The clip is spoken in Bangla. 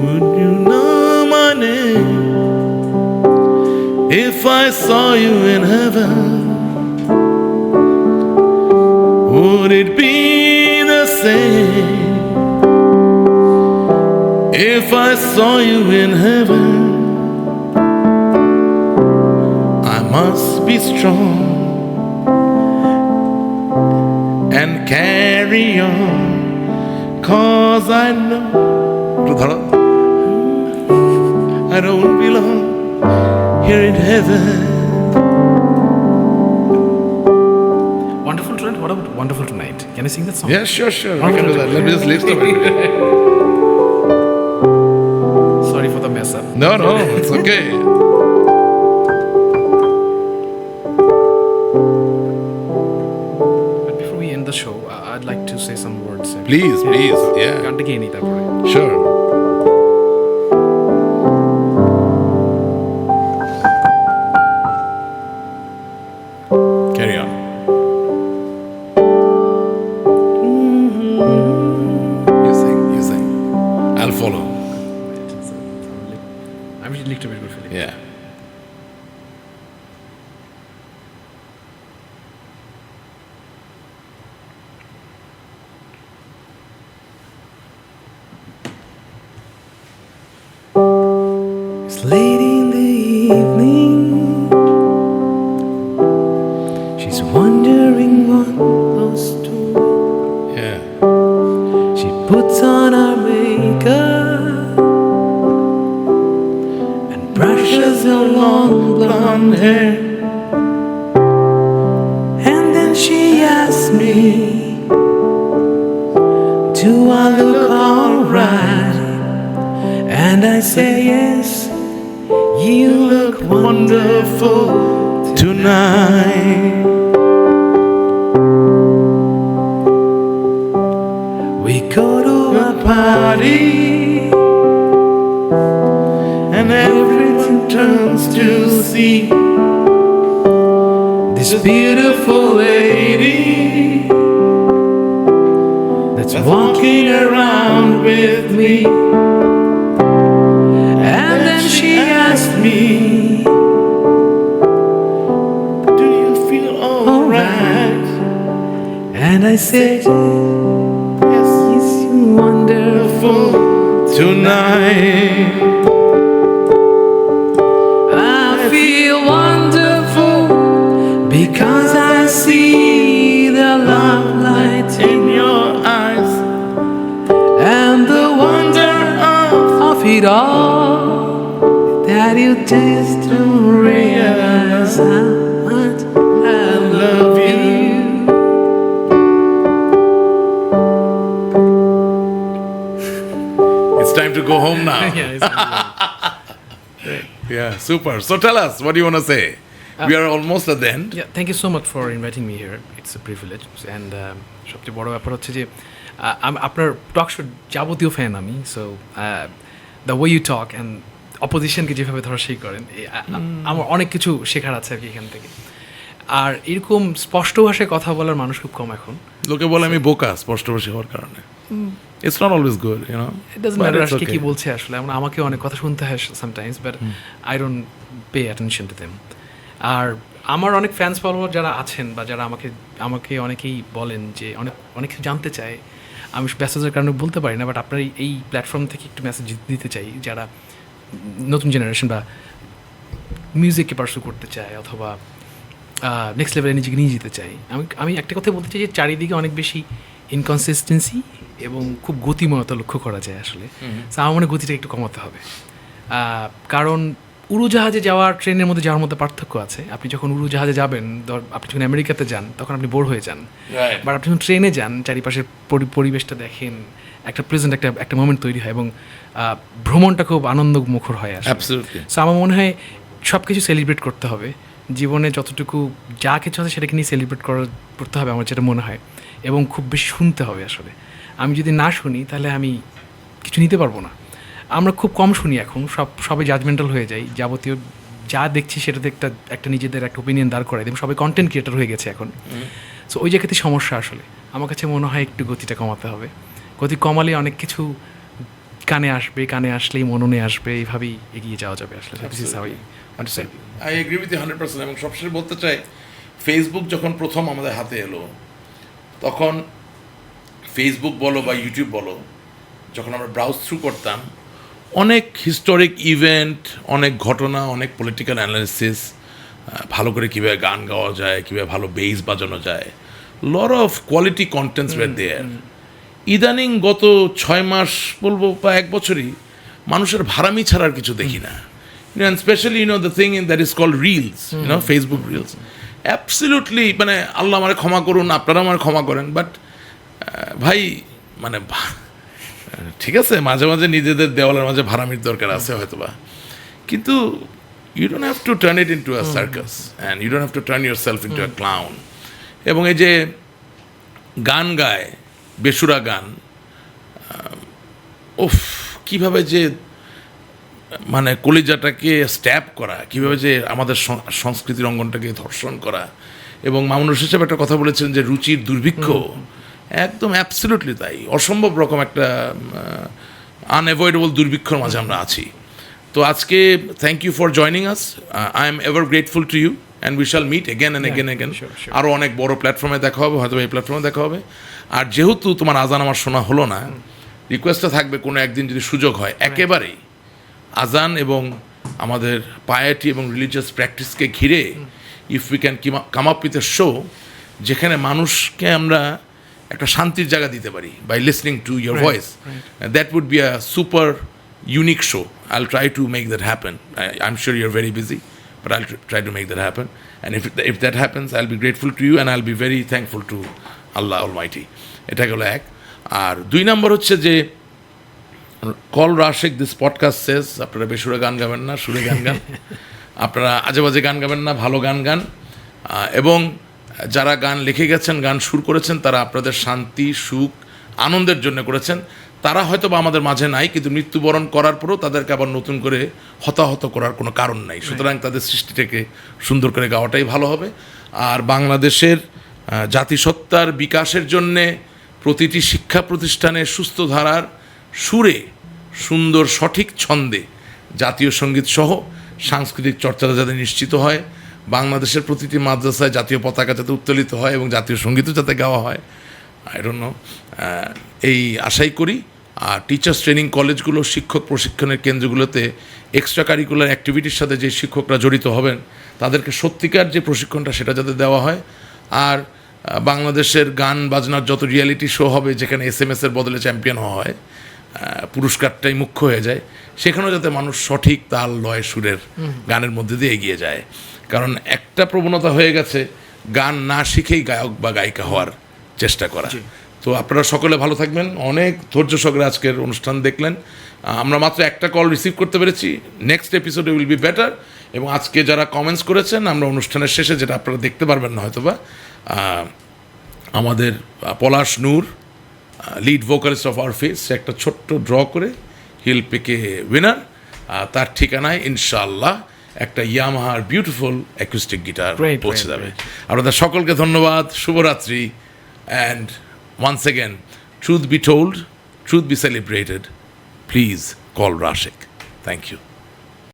Would you know my name if I saw you in heaven? Would it be the same if I saw you in heaven? I must be strong and carry on, cause I know. একটু ধরো। I don't belong here in heaven. Wonderful tonight. What about Wonderful Tonight? Can I sing that song? Yeah, sure, sure. We can do that. Let me just lift the Sorry for the mess up. No, no, it's okay. But before we end the show, I- I'd like to say some words. Please, please. Yeah, গানটা গিয়ে নিই তারপরে sure. Late in the evening. She's wondering what lost to Yeah. She puts on her makeup and brushes her long blonde hair. And then she asks me, Do I look alright? And I say, Yes, you look wonderful Tonight. We go to a party And everyone turns to see this beautiful lady that's walking around with me. I said, Yes. You wonderful. Tonight. I feel wonderful because I see the love light In your eyes. and the wonder of it all that you taste don't realize time to go home now. Yeah, yeah, super. So tell us, what do you want to say? Uh, we are almost at the end. Yeah, thank you so much for inviting me here. It's a privilege. And um, সবচেয়ে বড় ব্যাপার হচ্ছে যে আমি আপনার টক শোর যাবতীয় ফ্যান আমি so the way you talk and অপোজিশনকে যেভাবে ধরা সেই করেন আমার অনেক কিছু শেখার আছে আর কি এখান থেকে আর এরকম স্পষ্ট ভাষায় কথা বলার মানুষ খুব কম এখন লোকে বলে আমি বোকা স্পষ্ট ভাষী হওয়ার কারণে it's not always good you know it doesn't matter আজকে কি বলছে আসলে আমরা আমাকে অনেক কথা শুনতে হয় sometimes but I don't pay attention to them আর আমার অনেক ফ্যান্স ফলোয়ার যারা আছেন বা যারা আমাকে আমাকে অনেকেই বলেন যে অনেক অনেক কিছু জানতে চায় আমি ব্যস্ততার কারণে বলতে পারি না বাট আপনার এই- এই প্ল্যাটফর্ম থেকে একটু মেসেজ দিতে চাই যারা নতুন জেনারেশন বা মিউজিককে পার্সু করতে চায় অথবা নেক্সট লেভেলে নিজেকে নিয়ে যেতে চাই আমি আমি একটা কথা বলতে চাই যে চারিদিকে অনেক বেশি ইনকনসিস্টেন্সি এবং খুব গতিময়তা লক্ষ্য করা যায় আসলে। আমার মনে গতিটা একটু কমাতে হবে। কারণ উড়োজাহাজে যাওয়ার ট্রেনের মধ্যে যাওয়ার মধ্যে পার্থক্য আছে। আপনি যখন উড়োজাহাজে যাবেন ধর আপনি যখন আমেরিকাতে যান তখন আপনি বোর হয়ে যান. বাট আপনি যখন ট্রেনে যান চারিপাশের পরি- পরিবেশটা দেখেন একটা প্রেজেন্ট একটা একটা মোমেন্ট তৈরি হয় এবং ভ্রমণটা খুব আনন্দমুখর হয় আসলে। সো আমার মনে হয় সব কিছু সেলিব্রেট করতে হবে। জীবনে যতটুকু যা কিছু আছে সেটাকে নিয়ে সেলিব্রেট করা করতে হবে আমার যেটা মনে হয়। এবং খুব বেশি শুনতে হবে আসলে। আমি যদি না শুনি তাহলে আমি কিছু নিতে পারব না। আমরা খুব কম শুনি এখন সব সবাই জাজমেন্টাল হয়ে যাই। যাবতীয় যা দেখছি সেটাতে একটা একটা নিজেদের একটা ওপিনিয়ন দাঁড় করাই এবং সবাই কন্টেন্ট ক্রিয়েটার হয়ে গেছে এখন। সো ওই জায়গাতে সমস্যা আসলে। আমার কাছে মনে হয় একটু গতিটা কমাতে হবে। গতি কমালে অনেক কিছু কানে আসবে কানে আসলেই মননে আসবে এইভাবেই এগিয়ে যাওয়া যাবে আসলে। I agree with hundred percent এবং সবশেষে বলতে চাই ফেসবুক যখন প্রথম আমাদের হাতে এলো তখন ফেসবুক বলো বা ইউটিউব বলো যখন আমরা ব্রাউজ থ্রু করতাম অনেক হিস্টোরিক ইভেন্ট অনেক ঘটনা অনেক পলিটিক্যাল অ্যানালিসিস ভালো করে কীভাবে গান গাওয়া যায় কীভাবে ভালো বেস বাজানো যায় lot of quality contents were there ইদানিং গত ছয় মাস বলব বা এক বছরই মানুষের ভাড়ামি ছাড়ার কিছু দেখি না। You know the thing in that is called reels you know facebook reels. Absolutely মানে আল্লাহ আমার ক্ষমা করুন আপনারা আমার ক্ষমা করেন বাট ভাই মানে ঠিক আছে মাঝে মাঝে নিজেদের দেওয়ালের মাঝে ভাড়ামির দরকার আছে হয়তো বা কিন্তু you don't have to turn it into a circus and you don't have to turn yourself into a clown এবং এই যে গান গায় বেসুরা গান উফ কীভাবে যে মানে কলিজাটাকে স্ট্যাপ করা কীভাবে যে আমাদের সংস্কৃতির অঙ্গনটাকে ধর্ষণ করা এবং মামুনুর হিসেবে একটা কথা বলেছেন যে রুচির দুর্ভিক্ষ একদম অ্যাবসলিউটলি তাই। অসম্ভব রকম একটা আনঅ্যাভয়েডেবল দুর্ভিক্ষর মাঝে আমরা আছি। তো আজকে thank you for joining us I am ever grateful to you and we shall meet again and again again. আরও অনেক বড় প্ল্যাটফর্মে দেখা হবে হয়তো এই প্ল্যাটফর্মে দেখা হবে। আর যেহেতু তোমার আজান আমার শোনা হলো না রিকোয়েস্টটা থাকবে কোনো একদিন যদি সুযোগ হয়। একেবারেই আজান এবং আমাদের পায়াটি এবং রিলিজিয়াস প্র্যাকটিসকে ঘিরে if we can come up with a show যেখানে মানুষকে আমরা একটা শান্তির জায়গা দিতে পারি by listening to your voice that would be a super unique show I try to make that happen I am sure you're very busy try to make that happen and if if that happens I be grateful to you and I be very thankful to Allah almighty এটা গেলো এক। আর দুই নম্বর হচ্ছে যে call Rashek this podcast says আপনারা বেসুরে গান গাবেন না সুরে গান গান। আপনারা আজে বাজে গান গাবেন না ভালো গান গান। এবং যারা গান লিখে গেছেন গান সুর করেছেন তারা আপনাদের শান্তি সুখ আনন্দের জন্য করেছেন। তারা হয়তো বা আমাদের মাঝে নাই কিন্তু মৃত্যুবরণ করার পরেও তাদেরকে আবার নতুন করে হতাহত করার কোনো কারণ নাই। সুতরাং তাদের সৃষ্টিটাকে সুন্দর করে গাওয়াটাই ভালো হবে। আর বাংলাদেশের জাতিসত্তার বিকাশের জন্যে প্রতিটি শিক্ষা প্রতিষ্ঠানে সুস্থ ধারার সুরে সুন্দর সঠিক ছন্দে জাতীয় সংগীত সহ সাংস্কৃতিক চর্চাটা যাতে নিশ্চিত হয়। বাংলাদেশের প্রতিটি মাদ্রাসায় জাতীয় পতাকা যাতে উত্তোলিত হয় এবং জাতীয় সঙ্গীতও যাতে গাওয়া হয়। আই ডোন্ট নো এই আশাই করি। আর টিচার্স ট্রেনিং কলেজগুলো শিক্ষক প্রশিক্ষণের কেন্দ্রগুলোতে এক্সট্রা কারিকুলার অ্যাক্টিভিটির সাথে যে শিক্ষকরা জড়িত হবেন তাদেরকে সত্যিকার যে প্রশিক্ষণটা সেটা যাতে দেওয়া হয়। আর বাংলাদেশের গান বাজনার যত রিয়ালিটি শো হবে যেখানে এস এম এসের বদলে চ্যাম্পিয়ন হওয়া হয় পুরস্কারটাই মুখ্য হয়ে যায় সেখানেও যাতে মানুষ সঠিক তাল লয় সুরের গানের মধ্যে দিয়ে এগিয়ে যায়। কারণ একটা প্রবণতা হয়ে গেছে গান না শিখেই গায়ক বা গায়িকা হওয়ার চেষ্টা করা। তো আপনারা সকলে ভালো থাকবেন। অনেক ধৈর্য সহকারে আজকের অনুষ্ঠান দেখলেন। আমরা মাত্র একটা কল রিসিভ করতে পেরেছি। নেক্সট এপিসোডে উইল বি বেটার এবং আজকে যারা কমেন্টস করেছেন আমরা অনুষ্ঠানের শেষে যেটা আপনারা দেখতে পারবেন না হয়তোবা আমাদের Palash Noor lead vocalist of our face একটা ছোট্ট ড্র করে হিল পিকে উইনার তার ঠিকানায় ইনশাআল্লাহ। একটা ইয়ামাহার বিউটিফুল অ্যাকুস্টিক গিটার পৌঁছে যাবে। আপনাদের সকলকে ধন্যবাদ শুভরাত্রি and once again truth be told truth be celebrated please call Rashek thank you